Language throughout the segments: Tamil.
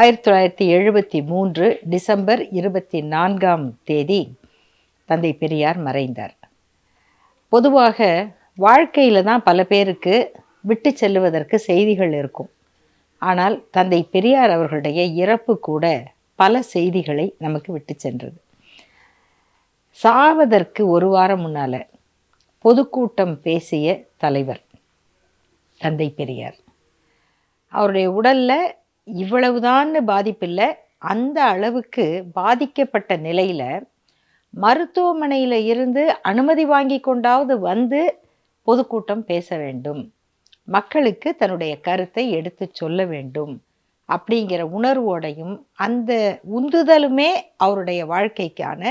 ஆயிரத்தி தொள்ளாயிரத்தி எழுபத்தி மூன்று டிசம்பர் இருபத்தி நான்காம் தேதி தந்தை பெரியார் மறைந்தார். பொதுவாக வாழ்க்கையில் தான் பல பேருக்கு விட்டு செல்லுவதற்கு செய்திகள் இருக்கும். ஆனால் தந்தை பெரியார் அவர்களுடைய இறப்பு கூட பல செய்திகளை நமக்கு விட்டு சென்றது. சாவதற்கு ஒரு வாரம் முன்னால் பொதுக்கூட்டம் பேசிய தலைவர் தந்தை பெரியார். அவருடைய உடலில் இவ்வளவுதான்னு பாதிப்பில்லை. அந்த அளவுக்கு பாதிக்கப்பட்ட நிலையில் மருத்துவமனையில் இருந்து அனுமதி வாங்கி கொண்டாவது வந்து பொதுக்கூட்டம் பேச வேண்டும். மக்களுக்கு தன்னுடைய கருத்தை எடுத்து சொல்ல வேண்டும். அப்படிங்கிற உணர்வோடையும் அந்த உந்துதலுமே அவருடைய வாழ்க்கைக்கான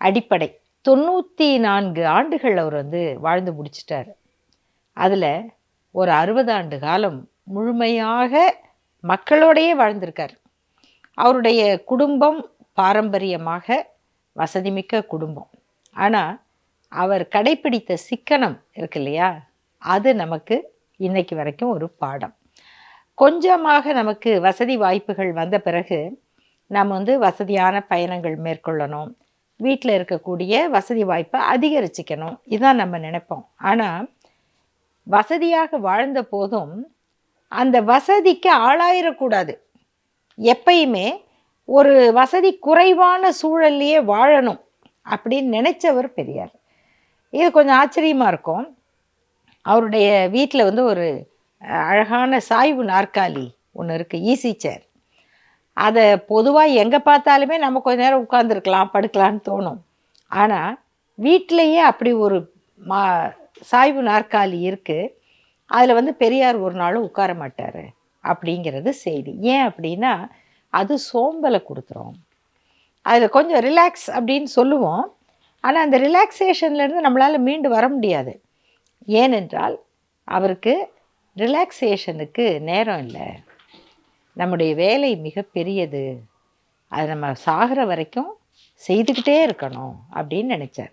அடிப்படை. தொண்ணூற்றி நான்கு ஆண்டுகள் அவர் வந்து வாழ்ந்து முடிச்சிட்டார். அதில் ஒரு அறுபது ஆண்டு காலம் முழுமையாக மக்களோடையே வாழ்ந்திருக்கார். அவருடைய குடும்பம் பாரம்பரியமாக வசதிமிக்க குடும்பம். ஆனால் அவர் கடைப்பிடித்த சிக்கனம் இருக்கு இல்லையா? அது நமக்கு இன்னைக்கு வரைக்கும் ஒரு பாடம். கொஞ்சமாக நமக்கு வசதி வாய்ப்புகள் வந்த பிறகு நம்ம வந்து வசதியான பயணங்கள் மேற்கொள்ளணும். வீட்டில் இருக்கக்கூடிய வசதி வாய்ப்பை அதிகரிச்சிக்கணும். இதுதான் நம்ம நினைப்போம். ஆனால் வசதியாக வாழ்ந்த போதும் அந்த வசதிக்கு ஆளாயிடக்கூடாது எப்பயுமே ஒரு வசதி குறைவான சூழல்லையே வாழணும் அப்படின்னு நினைச்சவர் பெரியார். இது கொஞ்சம் ஆச்சரியமாக இருக்கும். அவருடைய வீட்டில் வந்து ஒரு அழகான சாய்வு நாற்காலி ஒன்று இருக்குது ஈஸி சேர் அதை பொதுவாக எங்கே பார்த்தாலுமே நம்ம கொஞ்ச நேரம் உட்காந்துருக்கலாம் படுக்கலான்னு தோணும். ஆனால் வீட்டிலையே அப்படி ஒரு மா சாய்வு நாற்காலி இருக்குது அதில் வந்து பெரியார் ஒரு நாளும் உட்கார மாட்டார் அப்படிங்கிறது செய்தி. ஏன் அப்படின்னா அது சோம்பலை கொடுத்துரும். அதில் கொஞ்சம் ரிலாக்ஸ் அப்படின்னு சொல்லுவோம். ஆனால் அந்த ரிலாக்ஸேஷன்லேருந்து நம்மளால் மீண்டு வர முடியாது. ஏனென்றால் அவருக்கு ரிலாக்ஸேஷனுக்கு நேரம் இல்லை. நம்முடைய வேலை மிக பெரியது. அதை நம்ம சாகிற வரைக்கும் செய்துக்கிட்டே இருக்கணும் அப்படின்னு நினச்சார்.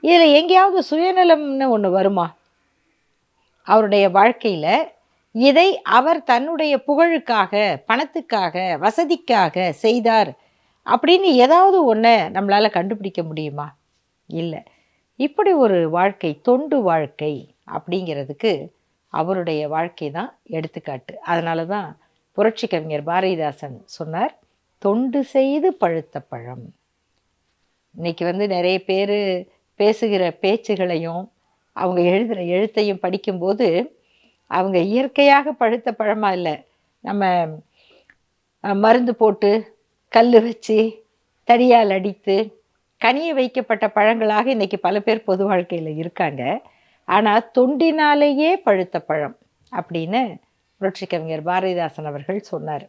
இதில் எங்கேயாவது சுயநலம்னு ஒன்று வருமா? அவருடைய வாழ்க்கையில் இதை அவர் தன்னுடைய புகழுக்காக பணத்துக்காக வசதிக்காக செய்தார் அப்படின்னு ஏதாவது ஒன்றை நம்மளால் கண்டுபிடிக்க முடியுமா? இல்லை. இப்படி ஒரு வாழ்க்கை தொண்டு வாழ்க்கை அப்படிங்கிறதுக்கு அவருடைய வாழ்க்கை தான் எடுத்துக்காட்டு. அதனால தான் புரட்சி கவிஞர் பாரதிதாசன் சொன்னார் தொண்டு செய்து பழுத்த பழம். இன்றைக்கி வந்து நிறைய பேர் பேசுகிற பேச்சுகளையும் அவங்க எழுதுகிற எழுத்தையும் படிக்கும்போது அவங்க இயற்கையாக பழுத்த பழமாக இல்லை. நம்ம மருந்து போட்டு கல் வச்சு தடியால் அடித்து கனிய வைக்கப்பட்ட பழங்களாக இன்றைக்கி பல பேர் பொது வாழ்க்கையில் இருக்காங்க. ஆனால் தொண்டினாலேயே பழுத்த பழம் அப்படின்னு புரட்சி கவிஞர் பாரதிதாசன் அவர்கள் சொன்னார்.